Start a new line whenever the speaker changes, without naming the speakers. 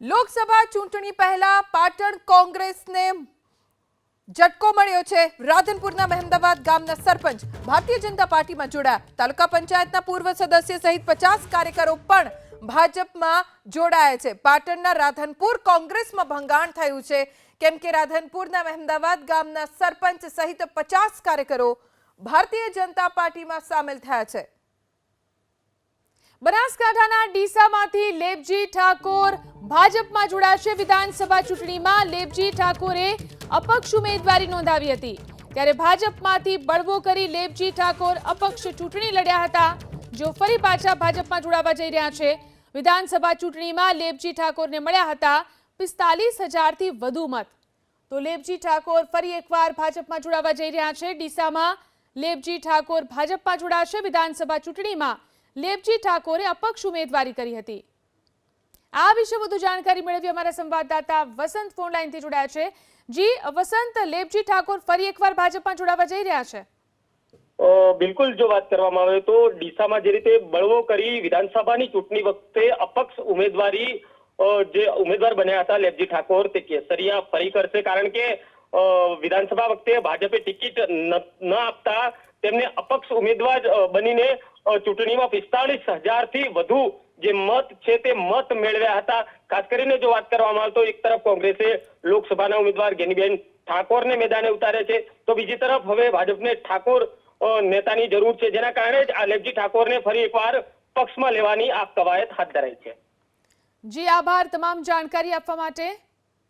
લોકસભા ચૂંટણી પહેલા પાટણ કોંગ્રેસને ઝટકો મળ્યો છે. રાધનપુરના મહેમદાવાદ ગામના સરપંચ ભારતીય જનતા પાર્ટીમાં જોડાયા. તાલુકા પંચાયતના પૂર્વ સદસ્ય સહિત પચાસ કાર્યકરો પણ ભાજપમાં જોડાયા છે. પાટણના રાધનપુર કોંગ્રેસમાં ભંગાણ થયું છે. કેમ કે રાધનપુરના મહેમદાવાદ ગામના સરપંચ સહિત પચાસ કાર્યકરો ભારતીય જનતા પાર્ટીમાં સામેલ થયા છે. બનાસકાંઠાના ડીસામાંથી લેબજી ઠાકોર ભાજપમાં જોડાશે વિધાનસભા ચૂંટણીમાં લેબજી ઠાકોરે અપક્ષ ઉમેદવારી નોંધાવી હતી. ત્યારે ભાજપમાંથી બળવો કરી લેબજી ઠાકોર અપક્ષ ચૂંટણી લડ્યા હતા. જો ફરી પાછા ભાજપમાં જોડાવા જઈ રહ્યા છે, વિધાનસભા ચૂંટણીમાં લેબજી ઠાકોરને મળ્યા હતા પિસ્તાલીસ હજારથી વધુ મત. તો લેબજી ઠાકોર ફરી એકવાર ભાજપમાં જોડાવા જઈ રહ્યા છે. ડીસામાં લેબજી ઠાકોર ભાજપમાં જોડાશે વિધાનસભા ચૂંટણીમાં લેબજી ઠાકોરે અપક્ષ ઉમેદવારી કરી હતી. આ વિશે વધુ જાણકારી મેળવી અમારા સંવાદદાતા વસંત ફોન લાઈનથી જોડાયા છે. જી, વસંત લેબજી ઠાકોર ફરી એકવાર ભાજપમાં જોડાવા જઈ રહ્યા છે.
બિલકુલ જો વાત કરવામાં આવે તો ડીસામાં જે રીતે બળવો કરી વિધાનસભાની ચૂંટણી વખતે અપક્ષ ઉમેદવારી જે ઉમેદવાર બન્યા હતા લેબજી ઠાકોર, તે કેસરિયા ફરી કરશે. કારણ કે વિધાનસભા વખતે ભાજપે ટિકિટ ન ન આપતા તેમને અપક્ષ ઉમેદવાર બનીને ચૂંટણીમાં પિસ્તાળીસ હજારથી વધુ જે મત છે તે મત મેળવ્યા હતા. ખાસ કરીને જો વાત કરવામાં આવે તો એક તરફ કોંગ્રેસે લોકસભાના ઉમેદવાર ગેનીબેન ઠાકોરને મેદાને ઉતારે છે. તો બીજી તરફ હવે ભાજપને ઠાકોર નેતાની જરૂર છે. જેના કારણે જ આ લેબજી ઠાકોરને ફરી એકવાર પક્ષમાં લેવાની આ કવાયત હાથ ધરાઈ છે.
જી, આભાર. તમામ જાણકારી આપવા માટે